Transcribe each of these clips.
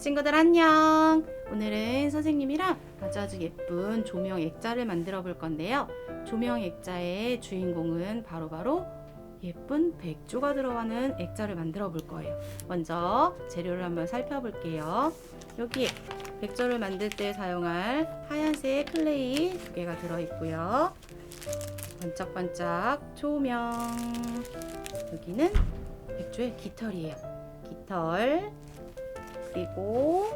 친구들 안녕! 오늘은 선생님이랑 아주 아주 예쁜 조명 액자를 만들어 볼 건데요. 조명 액자의 주인공은 바로바로 예쁜 백조가 들어가는 액자를 만들어 볼 거예요. 먼저 재료를 한번 살펴볼게요. 여기 백조를 만들 때 사용할 하얀색 클레이 두 개가 들어 있고요. 반짝반짝 조명. 여기는 백조의 깃털이에요. 깃털. 그리고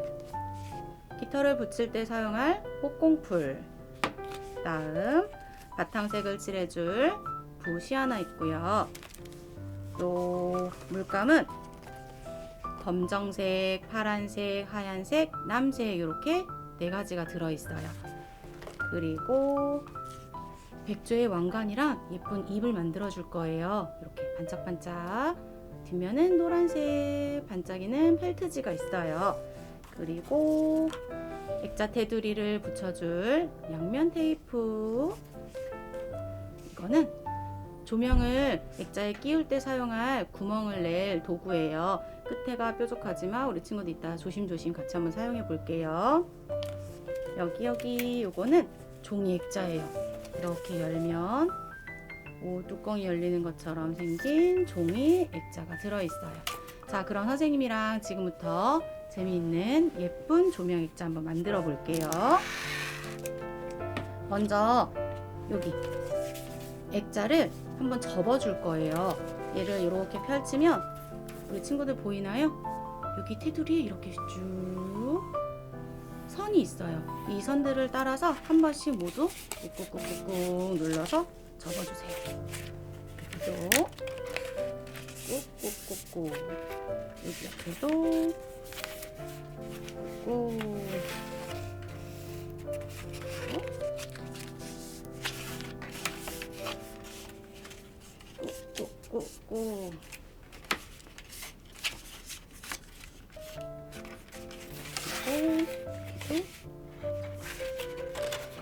깃털을 붙일 때 사용할 꽃공풀. 다음 바탕색을 칠해줄 붓이 하나 있고요. 또 물감은 검정색, 파란색, 하얀색, 남색 이렇게 네 가지가 들어있어요. 그리고 백조의 왕관이랑 예쁜 입을 만들어 줄 거예요. 이렇게 반짝반짝 뒷면은 노란색 반짝이는 펠트지가 있어요. 그리고 액자 테두리를 붙여줄 양면 테이프. 이거는 조명을 액자에 끼울 때 사용할 구멍을 낼 도구예요. 끝에가 뾰족하지만 우리 친구들 이따 조심조심 같이 한번 사용해 볼게요. 여기 여기 요거는 종이 액자예요. 이렇게 열면 오, 뚜껑이 열리는 것처럼 생긴 종이 액자가 들어있어요. 자, 그럼 선생님이랑 지금부터 재미있는 예쁜 조명 액자 한번 만들어 볼게요. 먼저 여기 액자를 한번 접어 줄 거예요. 얘를 이렇게 펼치면 우리 친구들 보이나요? 여기 테두리에 이렇게 쭉 선이 있어요. 이 선들을 따라서 한 번씩 모두 꾹꾹꾹꾹꾹 눌러서 접어주세요. 여기도 꾹꾹꾹꾹. 여기 옆에도 꾹 그리고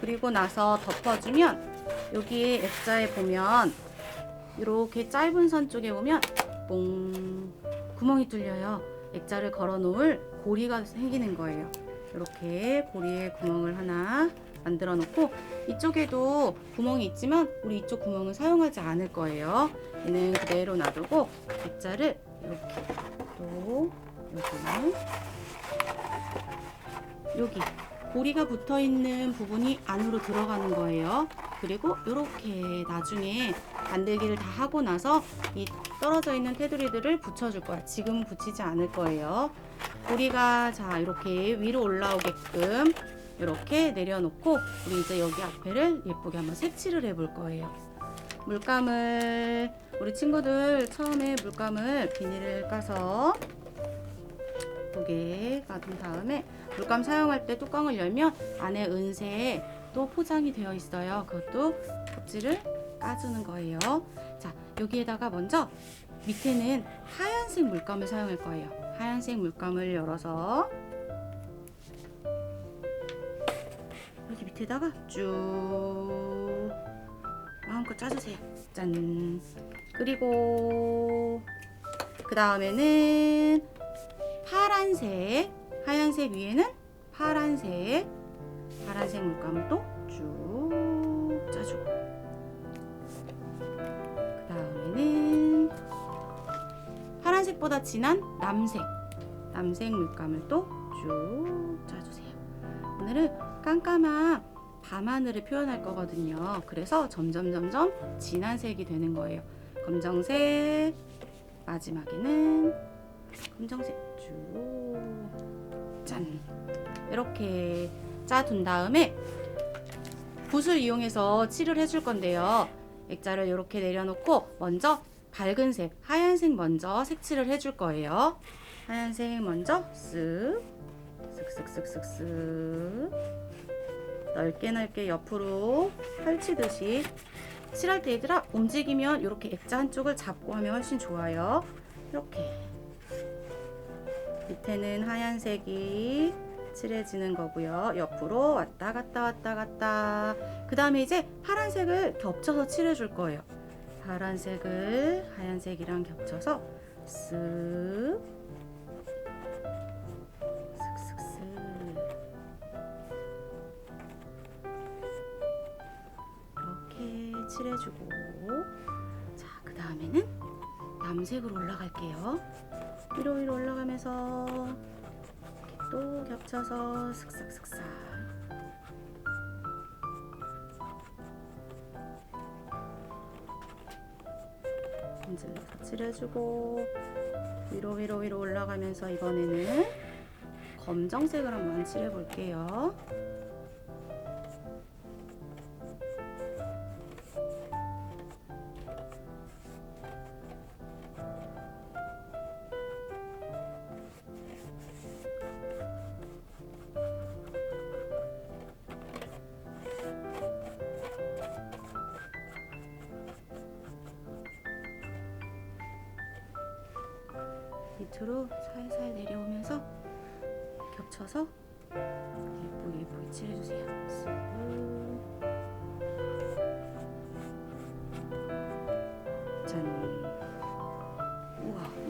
그리고 나서 덮어주면 여기 액자에 보면 이렇게 짧은 선 쪽에 보면 뽕 구멍이 뚫려요. 액자를 걸어 놓을 고리가 생기는 거예요. 이렇게 고리에 구멍을 하나 만들어 놓고 이쪽에도 구멍이 있지만 우리 이쪽 구멍은 사용하지 않을 거예요. 얘는 그대로 놔두고 액자를 이렇게 또 여기는 여기 고리가 붙어 있는 부분이 안으로 들어가는 거예요. 그리고 이렇게 나중에 만들기를 다 하고 나서 이 떨어져 있는 테두리들을 붙여줄 거야. 지금 붙이지 않을 거예요. 고리가 자 이렇게 위로 올라오게끔 이렇게 내려놓고 우리 이제 여기 앞에를 예쁘게 한번 색칠을 해볼 거예요. 물감을 우리 친구들 처음에 물감을 비닐을 까서 예쁘게 까둔 다음에 물감 사용할 때 뚜껑을 열면 안에 은색 또 포장이 되어 있어요. 그것도 껍질을 까주는 거예요. 자, 여기에다가 먼저 밑에는 하얀색 물감을 사용할 거예요. 하얀색 물감을 열어서 여기 밑에다가 쭉 마음껏 짜주세요. 짠. 그리고 그 다음에는 파란색, 하얀색 위에는 파란색, 파란색 물감을 또 쭉 짜주고 그 다음에는 파란색보다 진한 남색, 남색 물감을 또 쭉 짜주세요. 오늘은 깜깜한 밤하늘을 표현할 거거든요. 그래서 점점 점점 진한 색이 되는 거예요. 검정색, 마지막에는 검정색 쭉 짠. 이렇게 짜둔 다음에 붓을 이용해서 칠을 해줄 건데요. 액자를 이렇게 내려놓고 먼저 밝은 색, 하얀색 먼저 색칠을 해줄 거예요. 하얀색 먼저 쓱, 쓱쓱쓱쓱쓱 넓게 넓게 옆으로 펼치듯이 칠할 때 얘들아 움직이면 이렇게 액자 한쪽을 잡고 하면 훨씬 좋아요. 이렇게 밑에는 하얀색이 칠해지는 거고요. 옆으로 왔다 갔다 왔다 갔다. 그 다음에 이제 파란색을 겹쳐서 칠해줄 거예요. 파란색을 하얀색이랑 겹쳐서 쓱. 칠해주고 자 그 다음에는 남색으로 올라갈게요 위로 위로 올라가면서 또 겹쳐서 슥싹슥싹 펜슬러서 칠해주고 위로 위로 위로 올라가면서 이번에는 검정색을 한번 칠해볼게요.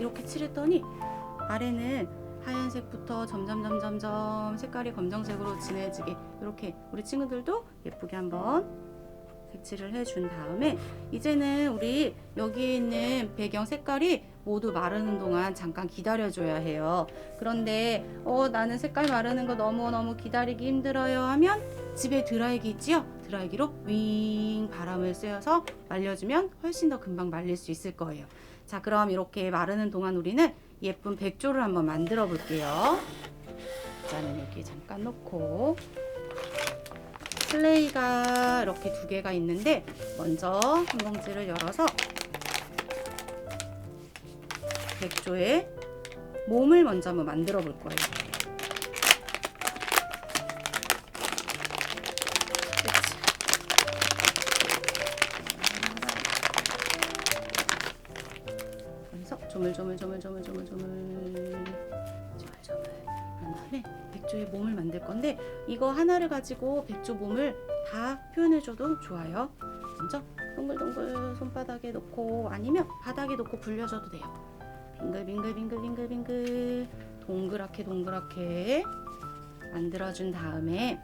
이렇게 칠했더니 아래는 하얀색부터 점점 점점 점 색깔이 검정색으로 진해지게 이렇게 우리 친구들도 예쁘게 한번 색칠을 해준 다음에 이제는 우리 여기에 있는 배경 색깔이 모두 마르는 동안 잠깐 기다려줘야 해요. 그런데 어 나는 색깔 마르는 거 너무너무 기다리기 힘들어요 하면 집에 드라이기 있지요? 드라이기로 윙 바람을 쐬어서 말려주면 훨씬 더 금방 말릴 수 있을 거예요. 자 그럼 이렇게 마르는 동안 우리는 예쁜 백조를 한번 만들어 볼게요. 자는 여기 잠깐 놓고 클레이가 이렇게 두 개가 있는데 먼저 한 봉지를 열어서 백조의 몸을 먼저 한번 만들어 볼 거예요. 조물 조물 조물 조물 조물 조물 조물 조물 한 다음에 백조의 몸을 만들 건데 이거 하나를 가지고 백조 몸을 다 표현해줘도 좋아요. 먼저 동글동글 손바닥에 놓고 아니면 바닥에 놓고 굴려줘도 돼요. 빙글빙글빙글빙글빙글 동그랗게 동그랗게 만들어준 다음에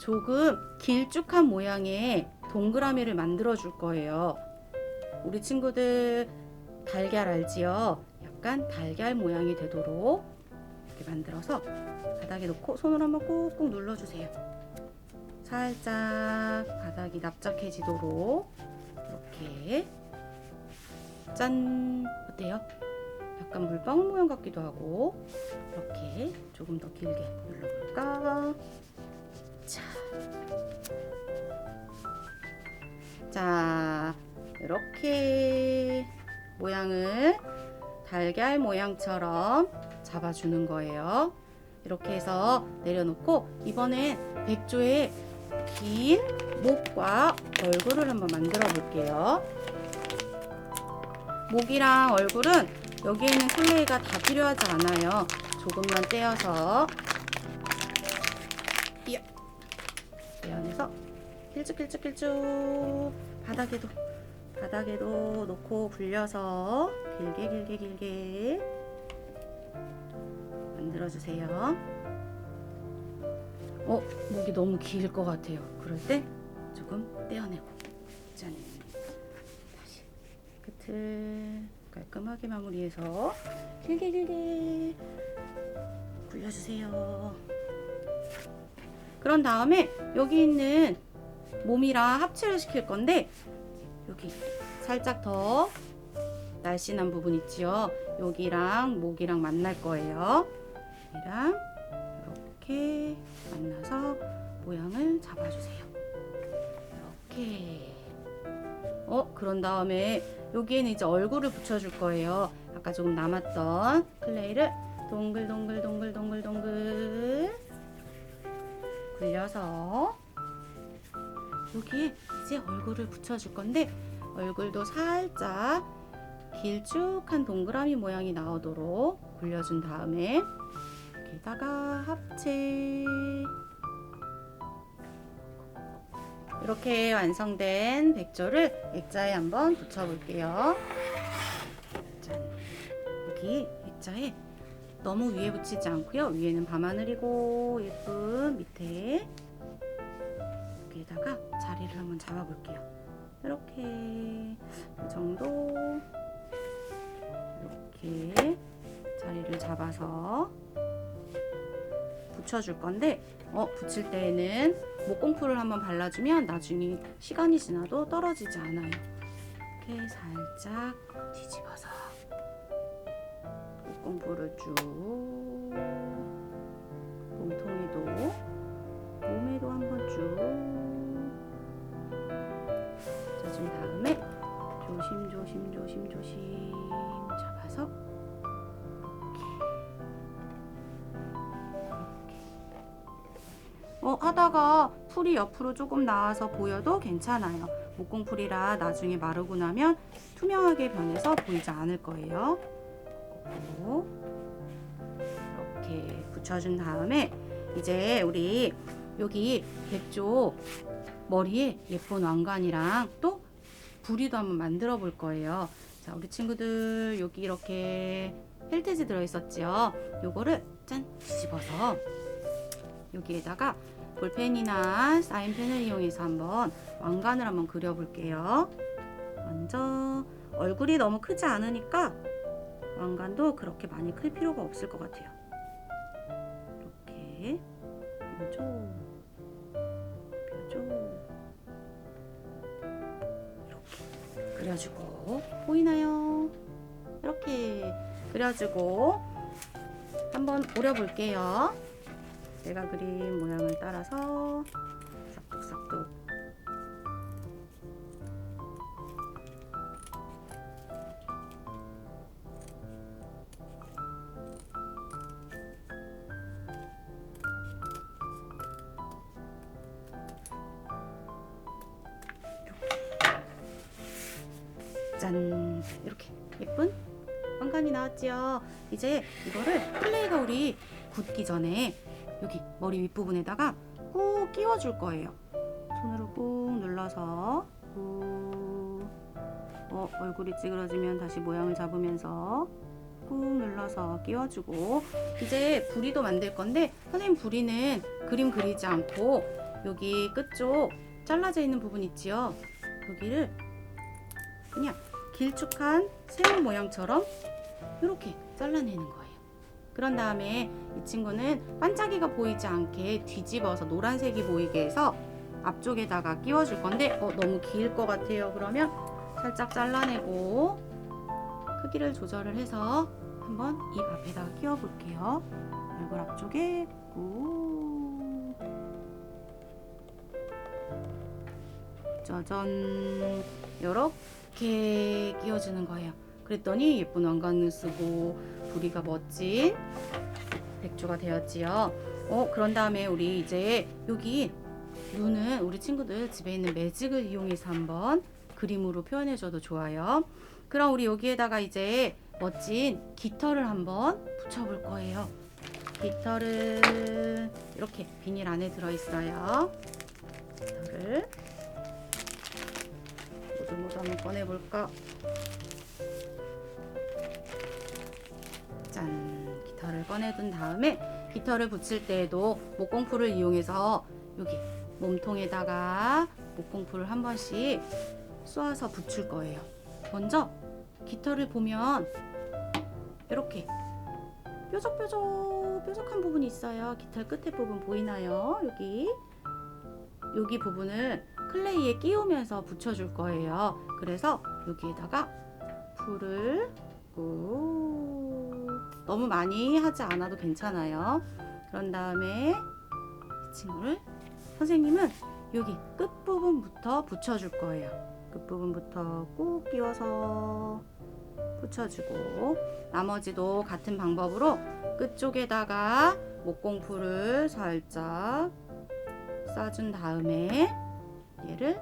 조금 길쭉한 모양의 동그라미를 만들어 줄 거예요. 우리 친구들 달걀 알지요? 약간 달걀 모양이 되도록 이렇게 만들어서 바닥에 놓고 손으로 한번 꾹꾹 눌러주세요. 살짝 바닥이 납작해지도록 이렇게 짠 어때요? 약간 물방울 모양 같기도 하고 이렇게 조금 더 길게 눌러볼까? 자, 자 이렇게 모양을 달걀 모양처럼 잡아주는 거예요. 이렇게 해서 내려놓고 이번엔 백조의 긴 목과 얼굴을 한번 만들어 볼게요. 목이랑 얼굴은 여기에 있는 클레이가 다 필요하지 않아요. 조금만 떼어서 떼어내서 길쭉길쭉길쭉 바닥에도 바닥에도 놓고 굴려서 길게 길게 길게 만들어 주세요. 어 목이 너무 길 것 같아요. 그럴 때 조금 떼어내고 짠 다시 끝을 깔끔하게 마무리해서 길게 길게 굴려주세요. 그런 다음에 여기 있는 몸이랑 합체를 시킬 건데 여기 살짝 더 날씬한 부분 있지요. 여기랑 목이랑 만날 거예요. 여기랑 이렇게 만나서 모양을 잡아주세요. 이렇게. 어, 그런 다음에 여기에는 이제 얼굴을 붙여줄 거예요. 아까 조금 남았던 클레이를 동글동글 동글동글 동글 굴려서 여기에 이제 얼굴을 붙여줄 건데 얼굴도 살짝 길쭉한 동그라미 모양이 나오도록 굴려준 다음에 여기다가 합체 이렇게 완성된 백조를 액자에 한번 붙여볼게요. 짠. 여기 액자에 너무 위에 붙이지 않고요. 위에는 밤하늘이고 예쁜 밑에 여기에다가 자리를 한번 잡아볼게요. 이렇게 이 정도 이렇게 자리를 잡아서 붙여줄 건데 어 붙일 때에는 목공풀을 한번 발라주면 나중에 시간이 지나도 떨어지지 않아요. 이렇게 살짝 뒤집어서 목공풀을 쭉 몸통에도 몸에도 한번 쭉 짜준 다음에 조심 조심 조심 조심 잡아서 어, 하다가 풀이 옆으로 조금 나와서 보여도 괜찮아요. 목공풀이라 나중에 마르고 나면 투명하게 변해서 보이지 않을 거예요. 이렇게 붙여준 다음에 이제 우리 여기 백조 머리에 예쁜 왕관이랑 또 부리도 한번 만들어 볼 거예요. 자, 우리 친구들 여기 이렇게 펠트지 들어 있었죠. 요거를 짠 뒤집어서 여기에다가 볼펜이나 사인펜을 이용해서 한번 왕관을 한번 그려볼게요. 먼저 얼굴이 너무 크지 않으니까 왕관도 그렇게 많이 클 필요가 없을 것 같아요. 이렇게 뾰족 그려주고 보이나요? 이렇게 그려주고 한번 오려볼게요. 내가 그린 모양을 따라서 여기 머리 윗부분에다가 꾹 끼워줄 거예요. 손으로 꾹 눌러서 꾹. 어, 얼굴이 찌그러지면 다시 모양을 잡으면서 꾹 눌러서 끼워주고. 이제 부리도 만들 건데 선생님 부리는 그림 그리지 않고 여기 끝쪽 잘라져 있는 부분 있지요? 여기를 그냥 길쭉한 새우 모양처럼 이렇게 잘라내는 거예요 그런 다음에 이 친구는 반짝이가 보이지 않게 뒤집어서 노란색이 보이게 해서 앞쪽에다가 끼워줄 건데 어, 너무 길 것 같아요 그러면 살짝 잘라내고 크기를 조절을 해서 한번 입 앞에다가 끼워 볼게요. 얼굴 앞쪽에 꾹 짜잔 이렇게 끼워주는 거예요. 그랬더니 예쁜 왕관을 쓰고 부리가 멋진 백조가 되었지요. 어 그런 다음에 우리 이제 여기 눈은 우리 친구들 집에 있는 매직을 이용해서 한번 그림으로 표현해줘도 좋아요. 그럼 우리 여기에다가 이제 멋진 깃털을 한번 붙여볼 거예요. 깃털은 이렇게 비닐 안에 들어있어요. 깃털을 모두 모두 한번 꺼내볼까? 꺼내둔 다음에 깃털을 붙일 때에도 목공풀을 이용해서 여기 몸통에다가 목공풀을 한 번씩 쏘아서 붙일 거예요. 먼저 깃털을 보면 이렇게 뾰족뾰족 뾰족한 부분이 있어요. 깃털 끝에 부분 보이나요? 여기 여기 부분을 클레이에 끼우면서 붙여줄 거예요. 그래서 여기에다가 풀을 꾹 너무 많이 하지 않아도 괜찮아요. 그런 다음에 이 친구를 선생님은 여기 끝부분부터 붙여줄 거예요. 끝부분부터 꾹 끼워서 붙여주고 나머지도 같은 방법으로 끝쪽에다가 목공풀을 살짝 싸준 다음에 얘를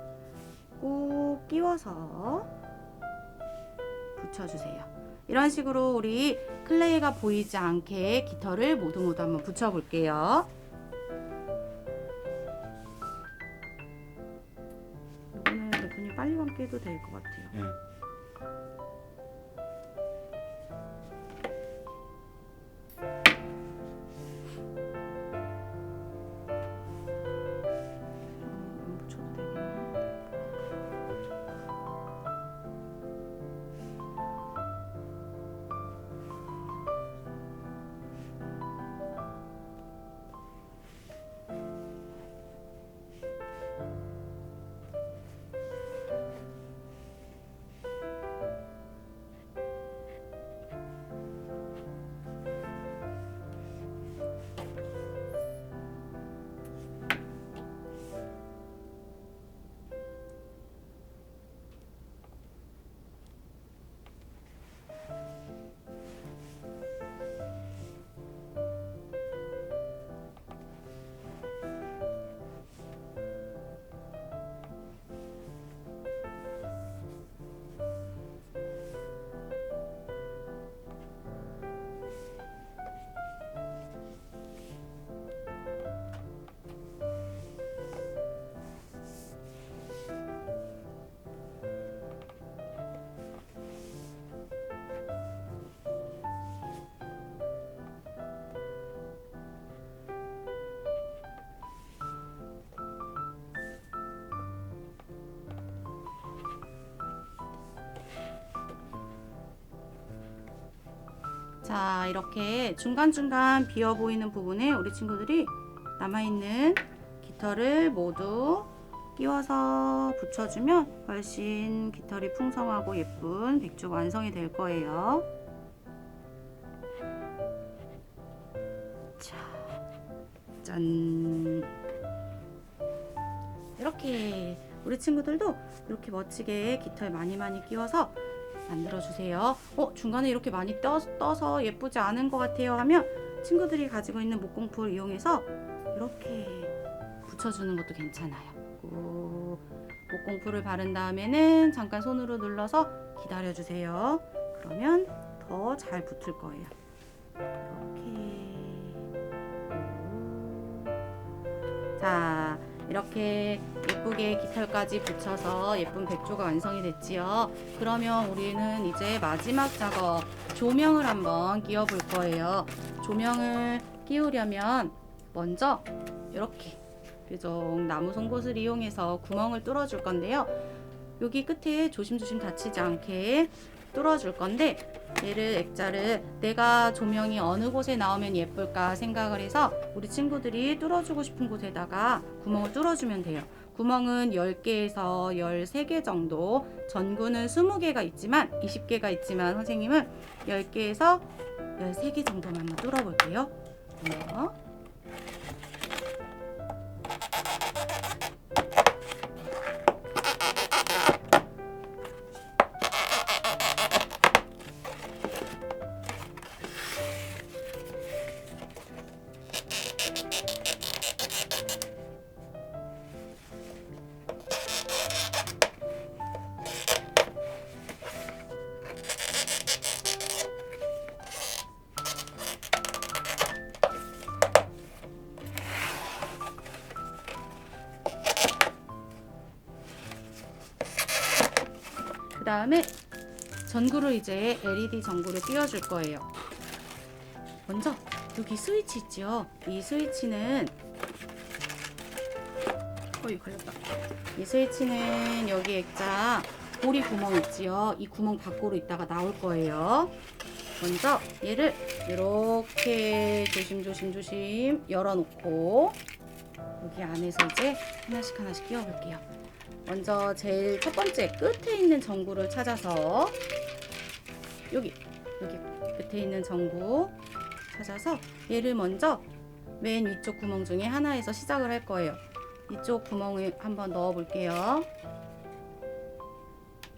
꾹 끼워서 붙여주세요. 이런 식으로 우리 클레이가 보이지 않게 깃털을 모두 모두 한번 붙여볼게요. 이거는 대표님 빨리 감기 해도 될 것 같아요. 되겠네. 자, 이렇게 중간중간 비어 보이는 부분에 우리 친구들이 남아있는 깃털을 모두 끼워서 붙여주면 훨씬 깃털이 풍성하고 예쁜 백조 완성이 될 거예요. 자, 짠. 이렇게 우리 친구들도 이렇게 멋지게 깃털 많이 많이 끼워서 만들어 주세요. 어, 중간에 이렇게 많이 떠, 떠서 예쁘지 않은 것 같아요 하면 친구들이 가지고 있는 목공풀 이용해서 이렇게 붙여주는 것도 괜찮아요. 꾹 목공풀을 바른 다음에는 잠깐 손으로 눌러서 기다려 주세요. 그러면 더 잘 붙을 거예요. 이렇게. 자, 이렇게 예쁘게 깃털까지 붙여서 예쁜 백조가 완성이 됐지요. 그러면 우리는 이제 마지막 작업 조명을 한번 끼워 볼 거예요. 조명을 끼우려면 먼저 이렇게 뾰족 나무 송곳을 이용해서 구멍을 뚫어 줄 건데요. 여기 끝에 조심조심 다치지 않게 뚫어 줄 건데 얘를 액자를 내가 조명이 어느 곳에 나오면 예쁠까 생각을 해서 우리 친구들이 뚫어주고 싶은 곳에다가 구멍을 뚫어주면 돼요. 구멍은 10개에서 13개 정도, 전구는 20개가 있지만, 20개가 있지만 선생님은 10개에서 13개 정도만 뚫어볼게요. 어. 다음에 전구를 이제 LED 전구를 띄워줄 거예요. 먼저 여기 스위치 있죠? 이 스위치는 어이 걸렸다. 이 스위치는 여기 액자 고리 구멍 있지요? 이 구멍 밖으로 있다가 나올 거예요. 먼저 얘를 이렇게 조심조심 조심 열어놓고 여기 안에서 이제 하나씩 하나씩 끼워볼게요. 먼저 제일 첫 번째 끝에 있는 전구를 찾아서 여기 여기 끝에 있는 전구 찾아서 얘를 먼저 맨 위쪽 구멍 중에 하나에서 시작을 할 거예요. 이쪽 구멍에 한번 넣어 볼게요.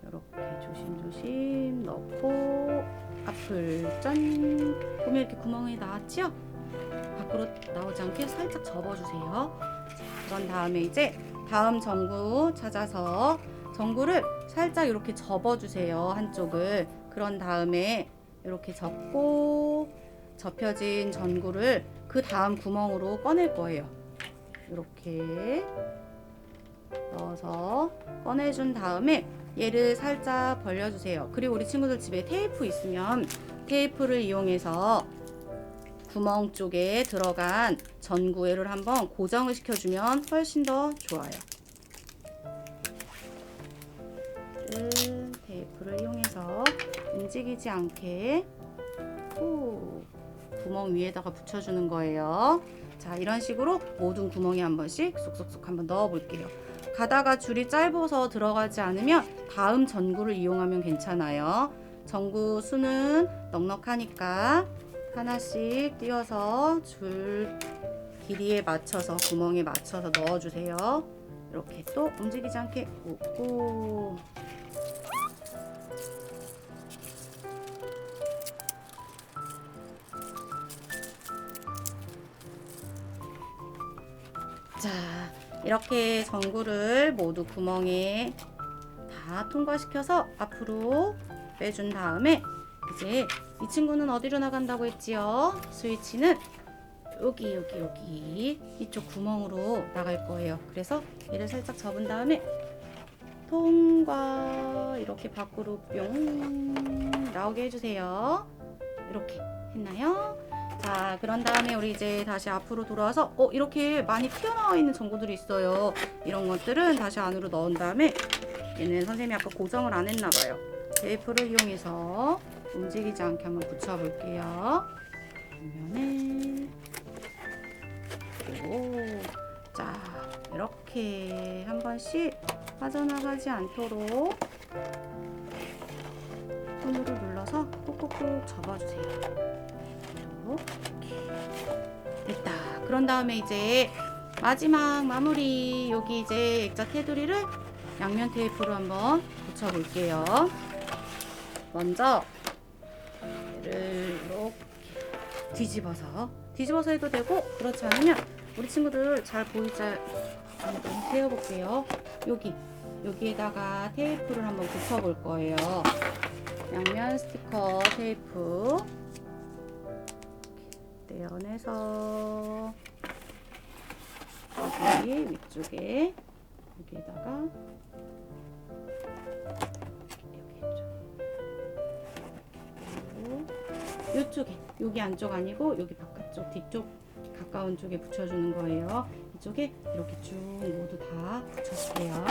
이렇게 조심조심 넣고 앞을 짠 보면 이렇게 구멍이 나왔죠? 밖으로 나오지 않게 살짝 접어주세요. 자, 그런 다음에 이제 다음 전구 찾아서 전구를 살짝 이렇게 접어주세요. 한쪽을. 그런 다음에 이렇게 접고 접혀진 전구를 그 다음 구멍으로 꺼낼 거예요. 이렇게 넣어서 꺼내준 다음에 얘를 살짝 벌려주세요. 그리고 우리 친구들 집에 테이프 있으면 테이프를 이용해서 구멍 쪽에 들어간 전구애를 한번 고정을 시켜주면 훨씬 더 좋아요. 끝 테이프를 이용해서 움직이지 않게 후 구멍 위에다가 붙여주는 거예요. 자 이런 식으로 모든 구멍에 한 번씩 쏙쏙쏙 한번 넣어 볼게요. 가다가 줄이 짧아서 들어가지 않으면 다음 전구를 이용하면 괜찮아요. 전구 수는 넉넉하니까 하나씩 띄워서 줄 길이에 맞춰서 구멍에 맞춰서 넣어주세요. 이렇게 또 움직이지 않게 꾹꾹 자 이렇게 전구를 모두 구멍에 다 통과시켜서 앞으로 빼준 다음에 이제 이 친구는 어디로 나간다고 했지요? 스위치는 여기 여기 여기 이쪽 구멍으로 나갈 거예요. 그래서 얘를 살짝 접은 다음에 통과 이렇게 밖으로 뿅 나오게 해주세요. 이렇게 했나요? 자 그런 다음에 우리 이제 다시 앞으로 돌아와서 어 이렇게 많이 튀어나와 있는 전구들이 있어요. 이런 것들은 다시 안으로 넣은 다음에 얘는 선생님이 아까 고정을 안 했나 봐요. 테이프를 이용해서 움직이지 않게 한번 붙여볼게요. 뒷면에 그리고 자 이렇게 한 번씩 빠져나가지 않도록 손으로 눌러서 꾹꾹꾹 접어주세요. 됐다. 그런 다음에 이제 마지막 마무리 여기 이제 액자 테두리를 양면 테이프로 한번 붙여볼게요. 먼저 뒤집어서 뒤집어서 해도 되고 그렇지 않으면 우리 친구들 잘 보이자 한번 세워볼게요. 여기 여기에다가 테이프를 한번 붙여볼 거예요. 양면 스티커 테이프 떼어내서 여기 위쪽에 여기에다가 이쪽에 여기 안쪽 아니고 여기 바깥쪽 뒤쪽 가까운 쪽에 붙여주는 거예요. 이쪽에 이렇게 쭉 모두 다 붙여줄게요.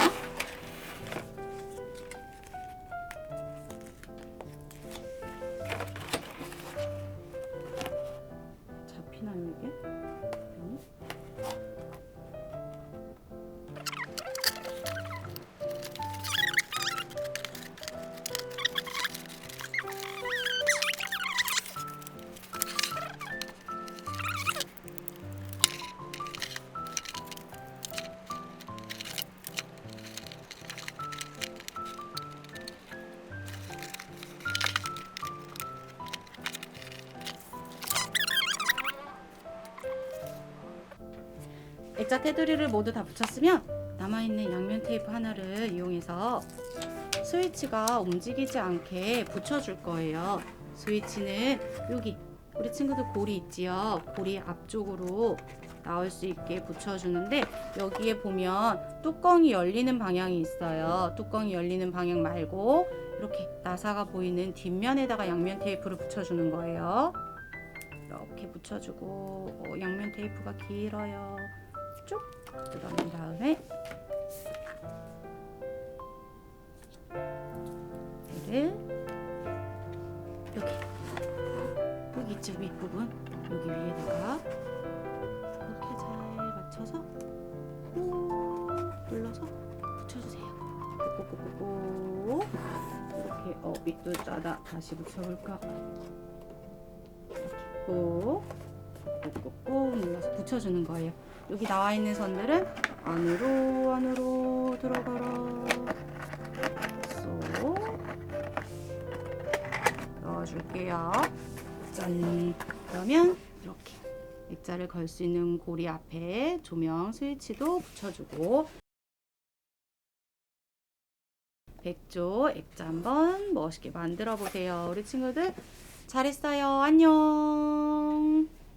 액자 테두리를 모두 다 붙였으면 남아있는 양면 테이프 하나를 이용해서 스위치가 움직이지 않게 붙여줄 거예요. 스위치는 여기 우리 친구들 고리 있지요. 고리 앞쪽으로 나올 수 있게 붙여주는데 여기에 보면 뚜껑이 열리는 방향이 있어요. 뚜껑이 열리는 방향 말고 이렇게 나사가 보이는 뒷면에다가 양면 테이프를 붙여주는 거예요. 이렇게 붙여주고 어, 양면 테이프가 길어요. 쭉 뜯어낸 다음에 얘를 여기 여기 있죠 윗부분? 여기 위에다가 이렇게 잘 맞춰서 꾹 눌러서 붙여주세요. 꾹꾹꾹꾹 이렇게 어 밑도 짜다. 다시 붙여볼까? 이렇게 꾹 꾹꾹꾹 눌러서 붙여주는 거예요. 여기 나와 있는 선들은 안으로 안으로 들어가라. 쏙 넣어줄게요. 짠. 그러면 이렇게 액자를 걸 수 있는 고리 앞에 조명 스위치도 붙여주고 백조 액자 한번 멋있게 만들어 보세요. 우리 친구들 잘했어요. 안녕.